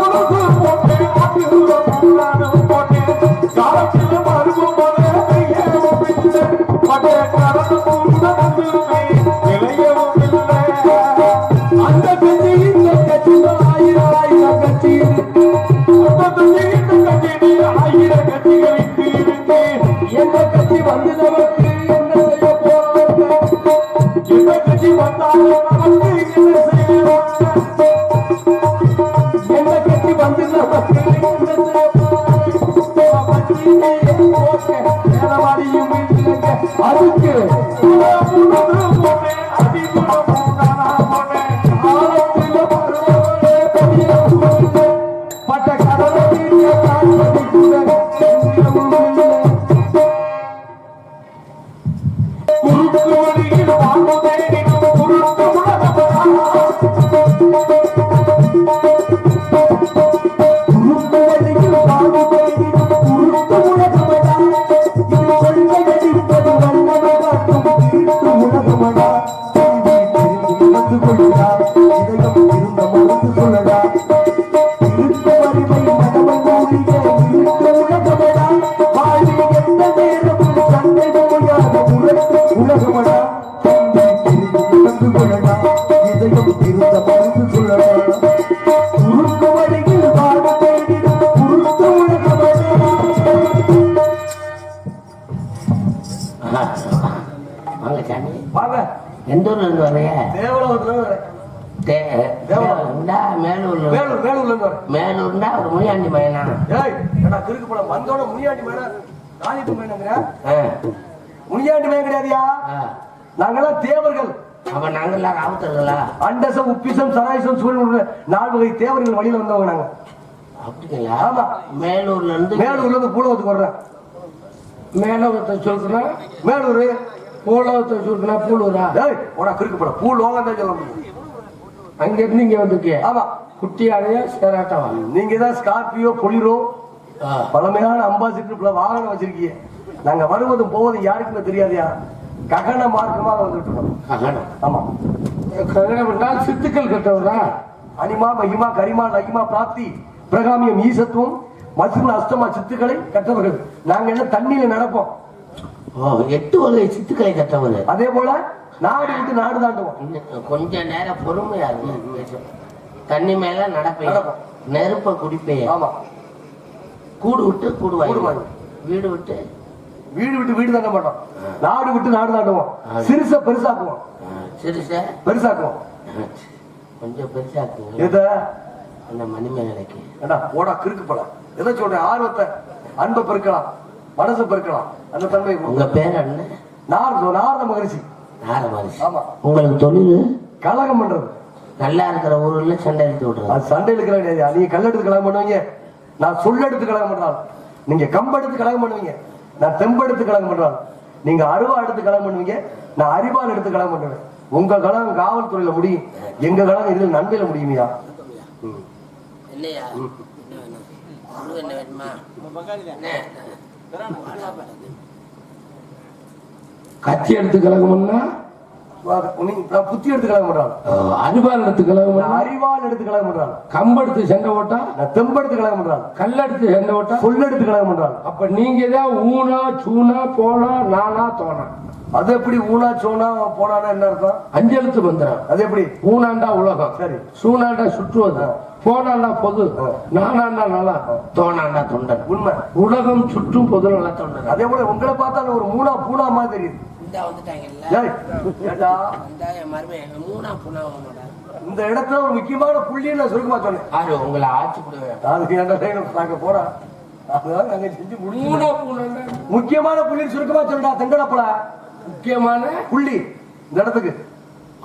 அதான் குறுக்கு வழியில் மேலூர்ல. வேலூர் வேலூர்ல இருந்து வரேன் மேலூர்டா ஒரு முனியாண்டி மயனா ஏய் ஏடா கிறுக்கு வந்தோட முனியாண்டி மேல காளிப்பு மேனங்கிற ஆ, முனியாண்டி மேன் கிடையாதுயா. நாங்கெல்லாம் தேவர்கள். அப்ப நாங்கெல்லாம் ஆபத்துகளா அண்டசம் உப்பிசம் சராயசம் சூரியன் நாலு வகை தேவர்கள் வழியில வந்தவங்க நாங்க. அப்படிங்களா? ஆமா. மேலூர்ல இருந்து மேலூர்ல இருந்து பூலவத்துக்கு வர்றேன். மேலோகத்தை சொல்றா மேலூர். பூலோகத்தை சொல்றா பூலூரா? ஏய் உடா கிறுக்கு படம் பூ லோகம் தான் சொல்ல முடியும். அங்க இருந்து இங்க வந்திருக்கே. ஆமா. குட்டியாலையா சேராட்டவா? நீங்க தான் ஸ்கார்பியோ பொலிரோ. பழமையான அம்பாசிடர் வாகனம் வச்சிருக்கீங்க. நாங்க வருவதும் போவதும் யாருக்குமே தெரியாதுயா? ககன மார்க்கமாக வந்துட்டு இருக்கோம் ககனம். ஆமா. ககனம் என்றால் சித்துக்கள் கட்டவரா? அனிமா மகிமா கரிமா லகிமா பிராப்தி பிரகாமியம் ஈசத்துவம் மசுகுல அஷ்டமா சித்துக்களை கற்றவர்கள் நாங்க என்ன தண்ணியில நடப்போம்? எட்டு வகை சித்துக்களை கற்றவர் அதே போல நாடு விட்டு நாடு தாண்டுவோம். கொஞ்ச நேரம் பொறுமையா. தண்ணி மேல நடப்பேன். நடப்போம். நெருப்ப குடிப்பேன். ஆமா. கூடு விட்டு கூடு கூடு வாங்கி. வாங்கி. வீடு விட்டு வீடு விட்டு வீடு தாண்ட மாட்டோம். நாடு விட்டு நாடு தாண்டுவோம். சிறுச பெருசாக்குவோம். சார் பெருசாக்குவோம். கொஞ்சம் பெருசாக்குங்க எத? அந்த மணிமேலைக்கு ஏண்டா போடா கிறுக்கு போல. எதை சொல்றேன்? ஆர்வத்தை அன்பை பெருக்கலாம். மனசை பெருக்கலாம். அந்த தன்மை உங்க பேர் என்ன? நாரத நாரத ஆமா உங்களுக்கு தொழில் கலகம் பண்றது. நல்லா இருக்கிற ஊர்ல சண்டை எடுத்து விடுறது. அது சண்டையில் இருக்கிற கிடையாது. நீங்க கல்லெடுத்து கலகம் பண்ணுவீங்க. நான் சொல்லெடுத்து கலகம் பண்றாள் நீங்க கம்பெடுத்து கலகம் பண்ணுவீங்க. நான் தெம்பெடுத்து கலகம் பண்றாள் நீங்க அருவா எடுத்து கலகம் பண்ணுவீங்க. நான் அறிவால் எடுத்து கலகம் பண்ணுவேன். உங்க கலகம் காவல்துறையில முடியும். எங்க கலகம் இதுல நன்மையில முடியுமையா. இல்லையா என்ன வேணும் உங்களுக்கு என்ன வேணுமா என்ன? கத்தி எடுத்து கலகம்னா புத்தி எடுத்து கலகம் அறிவால் எடுத்து கலகம் அறிவால் எடுத்து கலகம் கம்பெடுத்து சண்டை ஓட்டா நான் தெம்பெடுத்து கலகம் பண்றாள் கல்லெடுத்து சண்டை ஓட்டா சொல்லெடுத்து கலகம் பண்றாள் அப்ப நீங்க தான் ஊனா சூனா போனா நானா தோணா அது எப்படி ஊனா சோனா போனானா என்ன அர்த்தம்? வந்துடும். அது எப்படி? ஊனாண்டா உலகம். சரி. சூனாண்டா சுற்றுவது. போனாண்டா பொது. நானாண்டா நல்லா. தோணாண்டா தொண்டன். உண்மை. உலகம் சுற்றும் பொது நல்லா தொண்டன். அதே போல உங்களை பார்த்தா ஒரு மூணா பூனா மாதிரி தெரியுது. இந்த வந்துட்டாங்கல்ல? ஏய், ஏண்டா, இந்த என் மருமை மூணா புனா இந்த இடத்துல ஒரு முக்கியமான புள்ளியை நான் சுருக்கமா சொன்னேன். ஆறு உங்களை ஆட்சி விடுவேன் அதுக்கு ஏன்டா டேய், நாங்க போறோம் அதுதான் நாங்க செஞ்சு மூணா புனா முக்கியமான புள்ளின்னு சுருக்கமா சொல்லுடா தெங்கடப்பல முக்கியமான? புள்ளி இந்த இடத்துக்கு.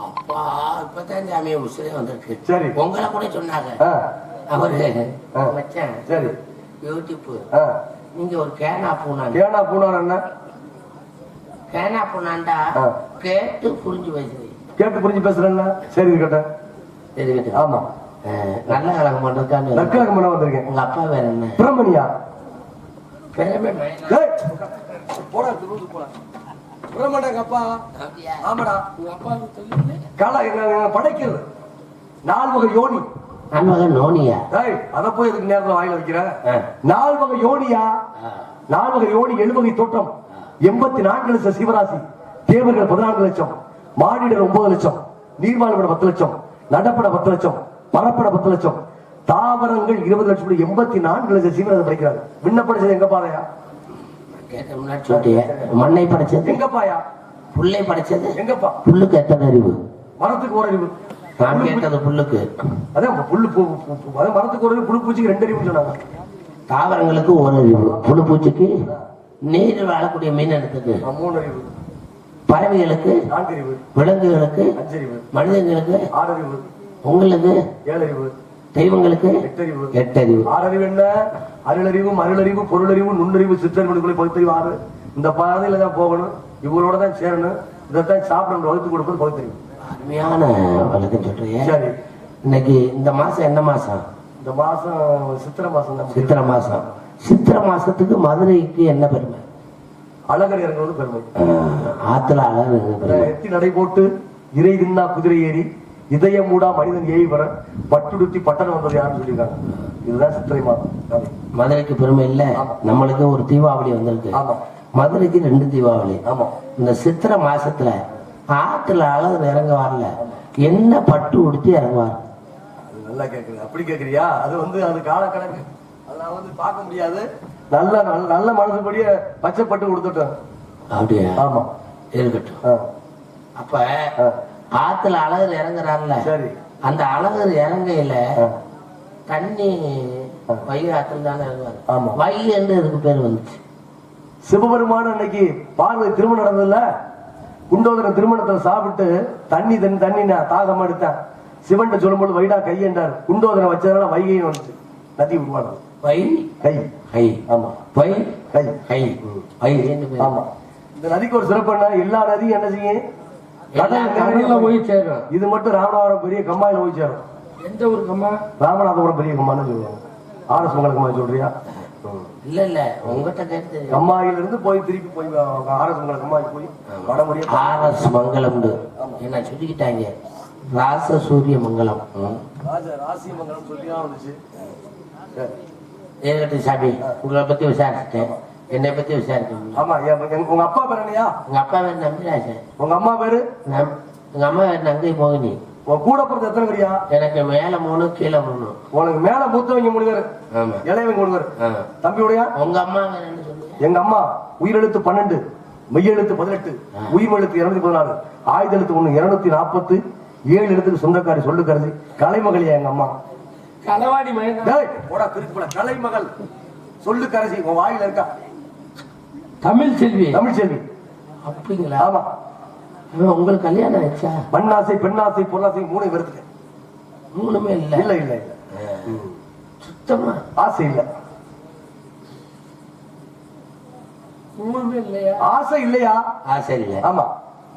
அப்பா இப்பதான் சாமியை உசிரே வந்திருக்கு. சரி. உங்களை கூட சொன்னாங்க. அவரு ஆ. மச்சான் சரி. யூடியூப் ஆ. நீங்க ஒரு கேனா பூனா ஏனா பூனார் என்ன? பூனாண்டா ஆ. கேட்டு புரிஞ்சு பேசுறீங்க கேட்டு புரிஞ்சு பேசுறேன்னா? சரி இருக்கட்டும் தெரியுது ஆமா. நல்ல கலகம் பண்றதுக்கான நற்கழகம் பண்ண வந்திருக்கேன். உங்க அப்பா வேற என்ன? பிரமணியா போடா திரும்பி போடா. பிரமணங்க அப்பா? ஆமாடா. தெரியல? காலா படைக்கிறது நால் வகை யோனி. நண்பகன் நோனியா? அத போய் எதுக்கு நேரத்துல வாயில வைக்கிற? ஆ. நால் வகை யோனியா? ஆ. நால் வகை யோனி ஏழு வகை தோற்றம் எண்பத்தி நான்கு லட்சம் சிவராசி தேவர்கள் பதினான்கு லட்சம் மானிடர் ஒன்பது லட்சம் நீர்வாழ்விட பத்து லட்சம் நடப்பட பத்து லட்சம் பரப்பட பத்து லட்சம். தாவரங்கள் இருபது லட்சம் எண்பத்தி நான்கு லட்சம் சீவராசி படிக்கிறாங்க விண்ணப்படிச்சது எங்க பாதையா மண்ணை படைச்சது. எங்கப்பாயா? புல்லை படைச்சது. எங்கப்பா? புல்லுக்கு எத்தனை அறிவு? மரத்துக்கு ஒரு அறிவு. நான் கேட்டது புல்லுக்கு. அதான் புல்லு மரத்துக்கு ஒரு அறிவு புழு பூச்சிக்கு ரெண்டு அறிவு சொன்னாங்க. தாவரங்களுக்கு ஒரு அறிவு. புழு பூச்சிக்கு? நீர் வாழக்கூடிய மீன் எடுத்துக்கு ஆ, மூணு அறிவு. பறவைகளுக்கு நான்கு அறிவு விலங்குகளுக்கு அஞ்சு அறிவு மனிதங்களுக்கு ஆறு அறிவு உங்களுக்கு ஏழு அறிவு தெய்வங்களுக்கு எட்டறிவு. எட்டறிவு. ஆறறிவு என்ன? அருளறிவு மருளறிவு பொருளறிவு நுண்ணறிவு சிற்றறிவுகளை பகுத்தறிவு ஆறு. இந்த பாதையில தான் போகணும். இவங்களோட தான் சேரணும். இதைத்தான் சாப்பிடணும் வகுத்து கொடுப்பது பகுத்தறிவு. அருமையான வழக்கம் சொல்றீங்க. சரி. இன்னைக்கு இந்த மாசம் என்ன மாசம்? இந்த மாசம் சித்திரை மாசம் தான் சித்திரை மாசம். சித்திரை மாசத்துக்கு மதுரைக்கு என்ன பெருமை? அழகர் இறங்குவது பெருமை ஆத்துல அழகு பெருமை. எத்தி நடை போட்டு இறை தின்னா குதிரை ஏறி இதயம் மூடா மனிதன் ஏறி வர பட்டுடுத்தி பட்டணம் வந்தது யாருன்னு சொல்லியிருக்காங்க. இதுதான் சித்திரை மாதம். மதுரைக்கு பெருமை இல்ல. நம்மளுக்கு ஒரு தீபாவளி வந்திருக்கு. மதுரைக்கு ரெண்டு தீபாவளி. ஆமா. இந்த சித்திரை மாசத்துல ஆத்துல அழகு இறங்க வரல என்ன பட்டு உடுத்தி இறங்குவார்? நல்லா கேக்குது. அப்படி கேக்குறியா? அது வந்து அது காலக்கணக்கு. அதெல்லாம் வந்து பார்க்க முடியாது. நல்ல நல்ல நல்ல மனசுபடியே பச்சைப்பட்டு கொடுத்துட்டோம் அப்படியா? ஆமா. இருக்கட்டும். அப்ப ஆத்துல அழகர் இறங்குறாருல சரி. அந்த அழகர் இறங்கையில தண்ணி வைகை ஆத்துல தானே இறங்குவாரு? ஆமா. வைகை என்று இதுக்கு பேர் வந்துச்சு. சிவபெருமான அன்னைக்கு பார்வதி திருமணம் நடந்ததுல குண்டோதரன் திருமணத்துல சாப்பிட்டு தண்ணி தண்ணி தண்ணி நான் தாகம் எடுத்தேன். சிவன் சொல்லும்போது வைடா கையென்றார் குண்டோதரன் வச்சதுனால வைகைன்னு வந்துச்சு. நதி உருவானது. வை கை கை ஆமா. கை கை வைகைன்னு பேர் ஆமா. இந்த நதிக்கு ஒரு சிறப்பு என்ன? எல்லா நதியும் என்ன செய்யும்? கடல்ல போய் சேரும். இது மட்டும் ராமநாதபுரம் பெரிய கம்மாயில போய் சேரும். எந்த ஊருக்கம்மா ராமநாதபுரம் பெரிய கம்மான்னு சொல்லுவாங்க. ஆர்எஸ் மங்கல கம்மாய் சொல்றியா? இல்ல இல்ல. உங்ககிட்ட கேட்டு கம்மாயில இருந்து போய் திருப்பி போய் ஆர்எஸ் மங்கல கம்மாய் போய் வடமுடிய ஆர்எஸ் மங்கலம்னு. என்ன சொல்லிக்கிட்டாங்க? ராச சூரிய மங்கலம். ராஜ ராசி மங்கலம் சொல்லியா வந்துச்சு. இருக்கட்டும் சாமி உங்களை பத்தி விசாரிச்சுட்டேன். என்னை பத்தி விசாரிக்கணும் ஆமா உங்க அப்பா பேர் என்னையா? உங்க அப்பா பேர் நம்பிராசன். உங்க அம்மா பேரு? எங்க அம்மா பேர் நங்கை மோகினி. உன் கூட பிறந்த எத்தனை பேரியா எனக்கு மேல மூணு கீழே மூணு. உனக்கு மேல மூத்தவங்க மூணு பேர் ஆமா. இளையவங்க மூணு பேர் ஆ. தம்பியுடைய? உங்க அம்மா எங்க அம்மா உயிரெழுத்து பன்னெண்டு மெய்யெழுத்து பதினெட்டு உயிர்மெழுத்து இருநூத்தி பதினாறு ஆயுத எழுத்து ஒண்ணு இருநூத்தி நாற்பத்து ஏழு எழுத்துக்கு சொந்தக்காரி சொல்லுக்கரசி கலைமகளியா எங்க அம்மா. களவாடி போட கலைமகள் சொல்லுக்கரசி உன் வாயில இருக்கா? தமிழ் செல்வி. தமிழ் செல்வி. அப்படிங்களா? ஆமா. உங்களுக்கு கல்யாணம் ஆயிடுச்சா? மண்ணாசை பெண்ணாசை பொருளாசை மூணு வருதுங்க மூணுமே இல்ல. இல்ல இல்ல சுத்தமா? ஆசை இல்ல. மூணுமே இல்லையா? ஆசை இல்லையா? ஆசை இல்ல. ஆமா.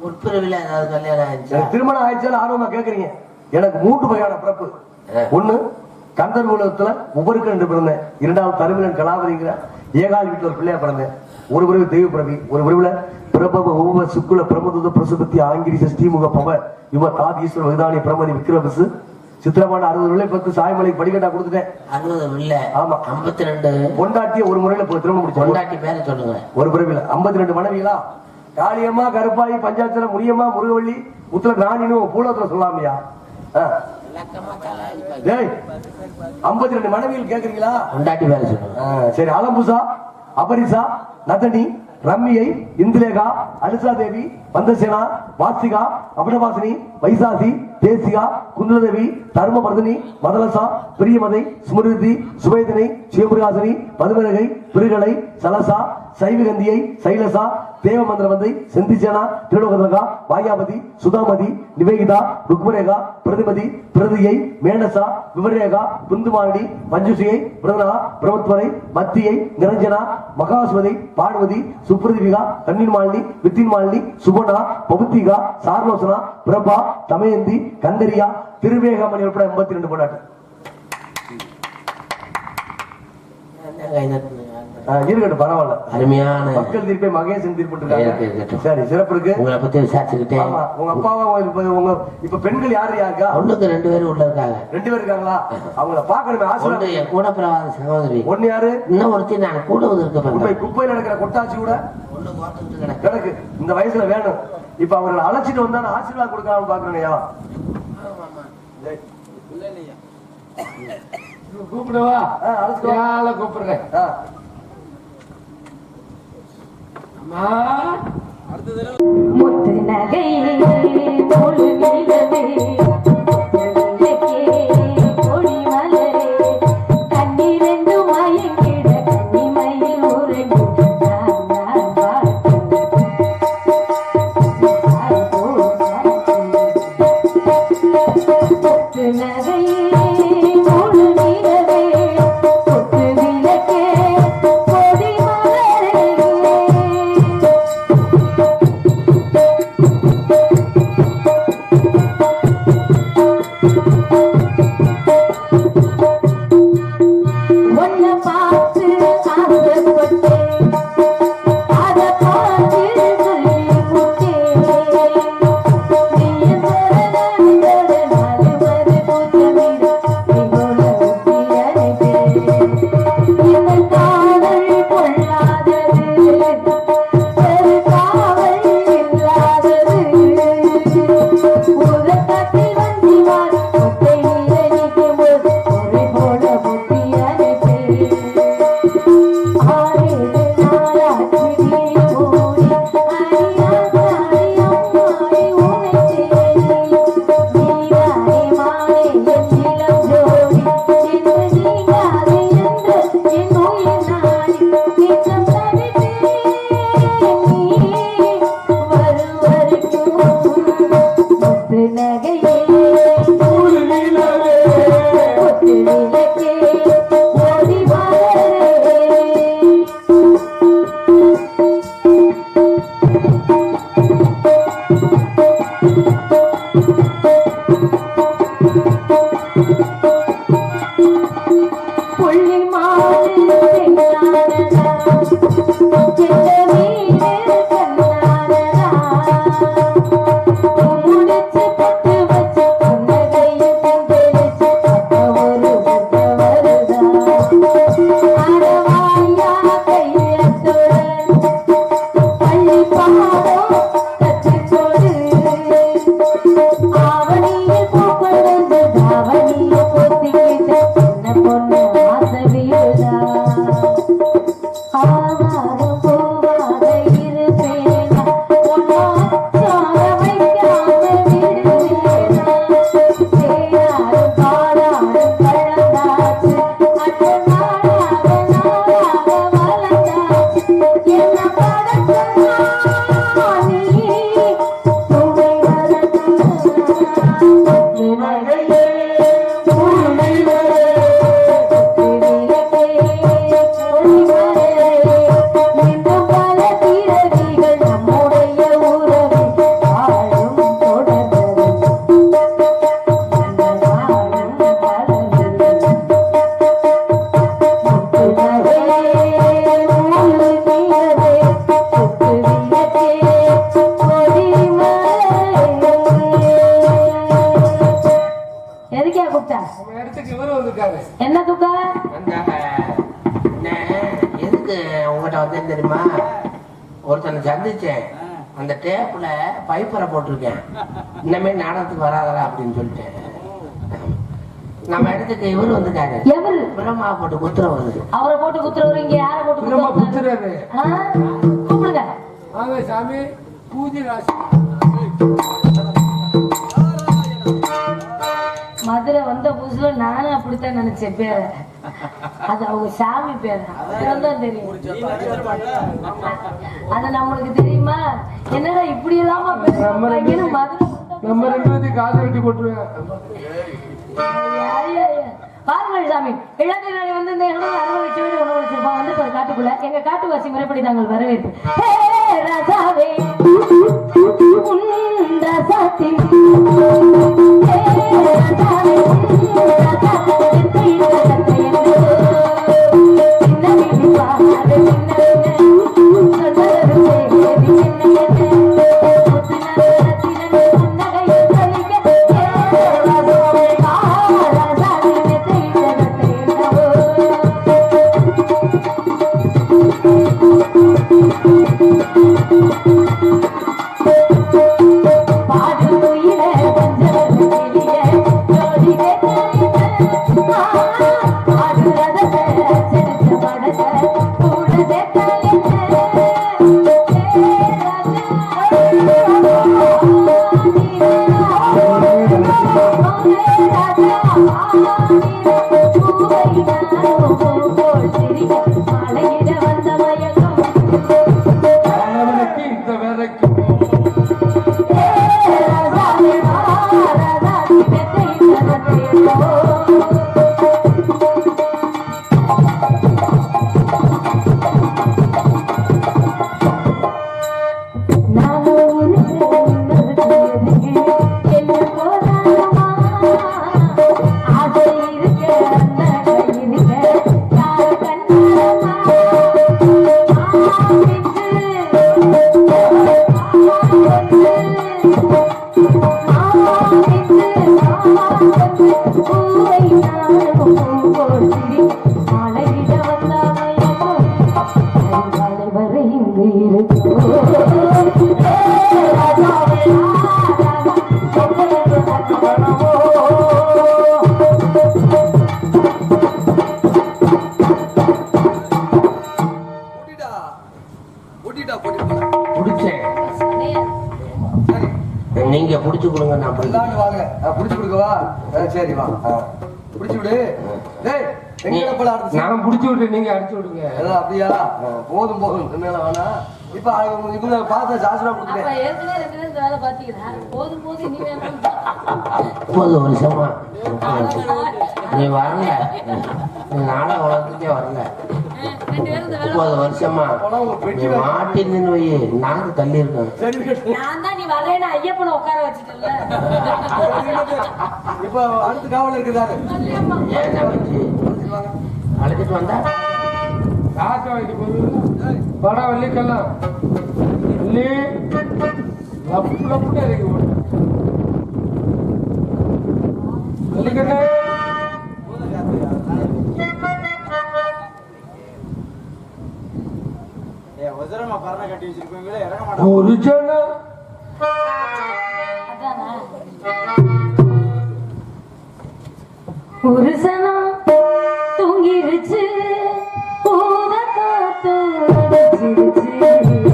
முற்பிறவில ஏதாவது கல்யாணம் ஆயிடுச்சா? எனக்கு திருமணம் ஆயிடுச்சு ஆர்வமா கேக்குறீங்க. எனக்கு மூன்று வகையான பிறப்பு. ஒண்ணு கந்தர் உலகத்துல ஒவ்வொருக்கு ரெண்டு பிறந்தேன் இரண்டாவது தருமிலன் கலாவதிங்கிற ஏகால் வீட்டுல ஒரு பிள்ளையா பிறந்தேன். ஒரு பிறகு தெய்வ பிறவி ஒரு பிறவுல பிரபவ உப சுக்குல பிரமதுத பிரசுபத்தி ஆங்கிரிச ஸ்ரீமுக பவ யுவ தாத் ஈஸ்வர விதானி பிரமதி விக்ரமசு சித்திரமான அறுபது விலை பத்து சாயமலை படிக்கட்டா கொடுத்துட்டேன். அறுபது இல்ல ஆமா. ஐம்பத்தி ரெண்டு பொண்டாட்டிய ஒரு முறையில இப்ப திருமணம் முடிச்சோம். பொண்டாட்டி பேரை சொல்லுங்க. ஒரு பிறவில. ஐம்பத்தி ரெண்டு மனைவிகளா? காளியம்மா கருப்பாயி பஞ்சாச்சரம் முனியம்மா முருகவள்ளி முத்துல ராணின்னு பூலத்துல சொல்லாமையா? ஐம்பத்தி ரெண்டு மனைவிகள் கேக்குறீங்களா? சொல்லுங்க சரி அலம்புசா அபரிசா நதனி ரம்மியை இந்திரேகா அலிசா தேவி வந்தசேனா வாசிகா அபினவாசினி வைசாசி தேசிகா குந்தலதேவி தர்மவர்தினி மதலசா பிரியமதை ஸ்மிருதி சுவேதனை சிவபிரகாசனி மதுமரகை பிருகலை சலசா சைவகந்தியை சைலசா தேவமந்திரவந்தை செந்திசேனா திருடோகதகா வாயாபதி சுதாமதி நிவேகிதா ருக்மரேகா பிரதிமதி பிரதியை மேனசா விவரேகா குந்துமாரணி மஞ்சுசியை பிரதனா பிரமத்வரை மத்தியை நிரஞ்சனா மகாஸ்வதி பானுவதி சுப்ரதிவிகா கண்ணின் மாலினி வித்தின் மாலினி சுபனா பவுத்திகா சார்லோசனா பிரபா தமயந்தி கந்தரியா திருவேகமணி உட்பட எண்பத்தி ரெண்டு போராட்டம் இருக்கட்டும் பரவாயில்ல. அருமையான மக்கள் தீர்ப்பை மகேசன் தீர்ப்பு. சரி சிறப்பு இருக்கு உங்களை பத்தி விசாரிச்சுக்கிட்டேன் ஆமா உங்க அப்பாவா உங்க இப்ப பெண்கள் யாரு யாருக்கா? ஒண்ணுக்கு ரெண்டு பேரும் உள்ள இருக்காங்க. ரெண்டு பேர் இருக்காங்களா? அவங்கள பாக்கணுமே ஆசை ஒண்ணு என் கூட பிறவாத சகோதரி. ஒண்ணு யாரு? இன்னும் ஒருத்தி நான் கூட இருக்க போறேன் குப்பையில நடக்கிற கொட்டாச்சி கூட? கிடக்கு. இந்த வயசுல வேணும். இப்ப அவர்களை அழைச்சிட்டு வந்தா ஆசீர்வாதம் கொடுக்கலாம்னு பாக்குறேன்யா கூப்பிடுவா. யாழ கூப்பிடுறேன். முத்து நகை দিলে எதுக்கே கூப்பிட்டா நம்ம இடத்துக்கு இவரு வந்திருக்காரு. என்ன துக்கா? எதுக்கு உங்ககிட்ட வந்தேன் தெரியுமா? ஒருத்தனை சந்திச்சேன். அந்த டேப்ல பைப்பரை போட்டிருக்கேன். இன்னமே நாடகத்துக்கு வராதரா அப்படின்னு சொல்லிட்டேன். நம்ம இடத்துக்கு இவரு வந்துட்டாரு எவரு? பிரம்மா போட்டு குத்துற வருது அவரை போட்டு குத்துறவரு இங்க யாரை போட்டு பிரம்மா? குத்துறாரு. கூப்பிடுங்க. வாங்க சாமி. பூஜை ராசி. மதுரை வந்த புதுசுல நானும் அப்படித்தான் நினைச்சேன் பேரை. அது அவங்க சாமி பேர். தான் தெரியும். அது நம்மளுக்கு தெரியுமா? என்னடா இப்படி எல்லாமா பேசுறாங்கன்னு மதுரை நம்ம ரெண்டு பேர்த்தையும் காசு வெட்டி போட்டுருவேன். பாருங்கள் சாமி. இளநீரை வந்து இந்த இடம் அனுபவிச்சு உணவு வச்சிருப்பான் வந்து காட்டுக்குள்ள. எங்க காட்டுவாசி முறைப்படி நாங்கள் வரவேற்பு. ஹே, போதும் போதும். என்ன வேணா. இப்ப இவங்க பார்த்த அப்ப கொடுத்துட்டேன். ஏற்கனவே ரெண்டு பேரும் வேலை பாத்தீங்களா போதும் போதும் நீ வேணும் முப்பது வருஷமா நீ வரல. நீ நாடக உலகத்துக்கே வரல. முப்பது வருஷமா. போனா உங்க பெட்டி நீ மாட்டின்னு வை நாக்கு தள்ளி இருக்கேன். சரி. நான் தான் நீ வரேன்னு ஐயப்பனை உட்கார வச்சுட்டல இப்ப அடுத்து காவல் இருக்குதாரு ஏன் அழைச்சிட்டு வந்தா? காசு வாங்கிட்டு போகுது படம் வள்ளிக்கெல்லாம். வள்ளி லப்பு லப்புன்னு இறக்கி போட்டேன். ஒரு சனம் தூங்கிருச்சு. Thank you.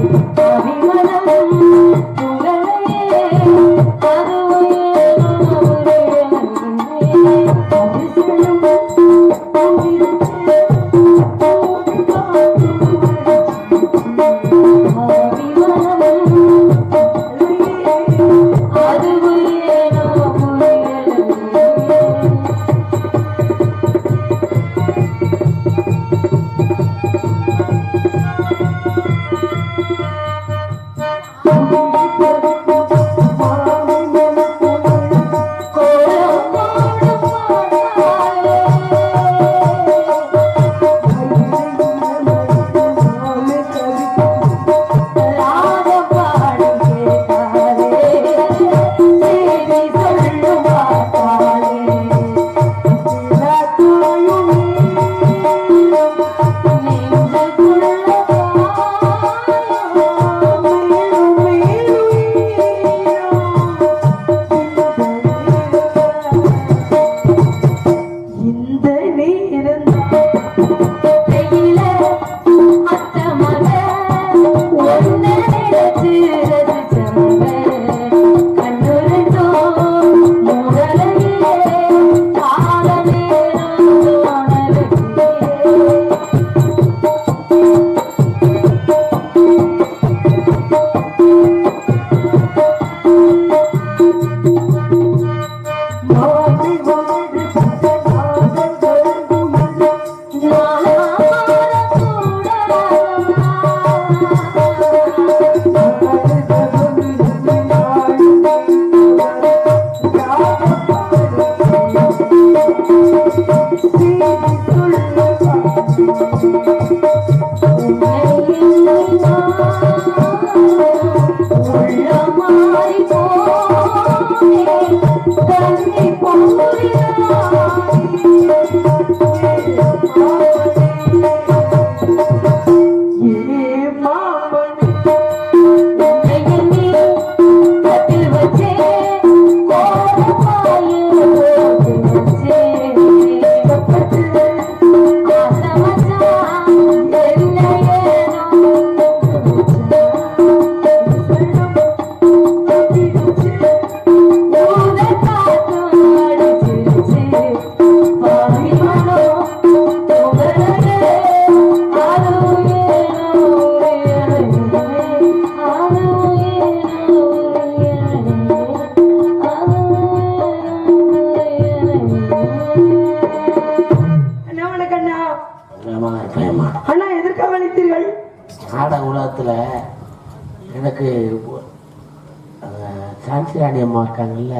அம்மா இருக்காங்கல்ல?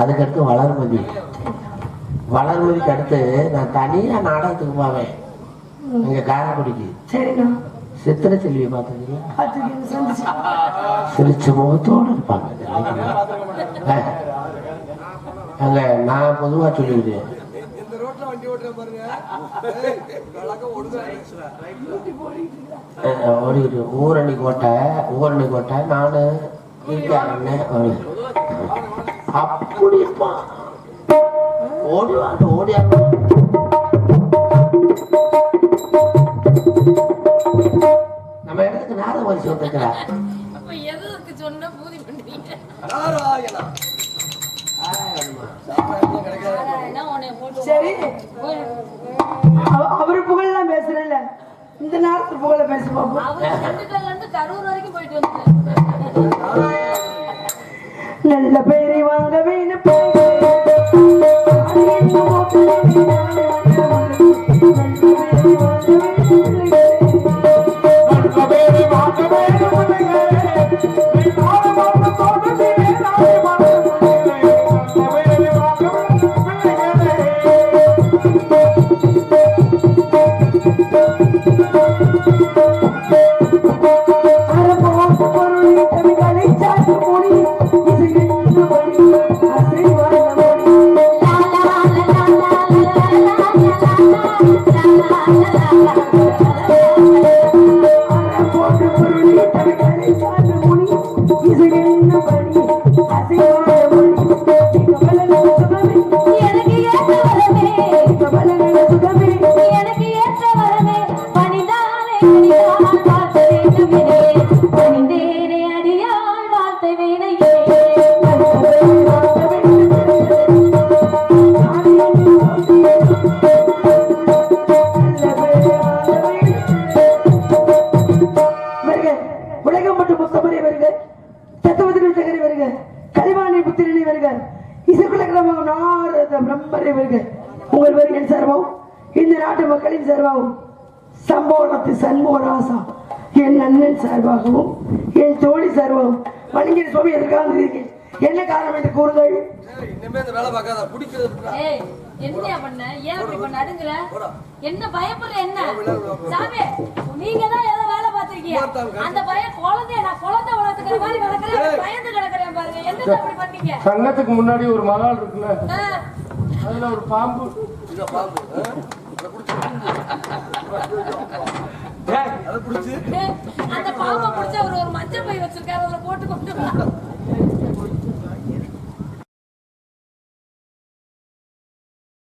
அதுக்கடுத்து வளர்மதி. வளர்மதிக்கு அடுத்து நான் தனியாக நாடகத்துக்கு போவேன். இங்கே காரைக்குடிக்கு. சித்திர செல்வி பார்த்துருக்கீங்களா? சிரிச்ச முகத்தோடு இருப்பாங்க. அங்க நான் பொதுவாக ஓடிக்கிட்டு. ஊரணி கோட்டை ஊரணி கோட்டை நானு அண்ணன் ஓடி அப்படி இருப்பான் ஓடி வாட்டு ஓடி நம்ம இடத்துக்கு நாத வரிசை வந்துக்கிறா அப்ப எதுக்கு சொன்ன பூதி நாராயணா. சரி. அவ- அவரு புகழெல்லாம் பேசுறேன்ல. இந்த நேரத்துல புகழ பேச பார்ப்போம் அவர் திண்டுக்கல்ல இருந்து கரூர் வரைக்கும் போயிட்டு வந்து நல்ல பேரை வாங்க வேணும். தத்துவத்தின் தகரி வருக கலிவாணி புத்திரனை வருக இசைக்குள்ள கிரமம் நாரத பிரம்மரை வருக. உங்கள் வருகின் சர்வம் இந்த நாட்டு மக்களின் சர்வம் சம்போனத்து சண்முகராசா என் அண்ணன் சார்பாகவும் என் தோழி சார்பாகவும் வணங்கிய சுவாமி எதற்காக வந்திருக்கீங்க? என்ன காரணம் என்று கூறுங்கள். என்னையா பண்ண? ஏன் அப்படி பண்ண? அடுங்கல என்ன பயப்படுற என்ன? சாமி நீங்க தான் ஏதோ வேலை பார்த்திருக்கீங்க. அந்த பையன் குழந்தைய? நான் குழந்தை வளர்த்துக்கிற மாதிரி வளர்க்குறேன். பயந்து கிடக்குறேன் பாருங்க. என்ன அப்படி பண்ணீங்க? சங்கத்துக்கு முன்னாடி ஒரு மகால் இருக்குல்ல? அதுல ஒரு பாம்பு. அந்த பாம்பை பிடிச்ச ஒரு ஒரு மஞ்சள் பை வச்சிருக்காரு. அதுல போட்டு கொண்டு.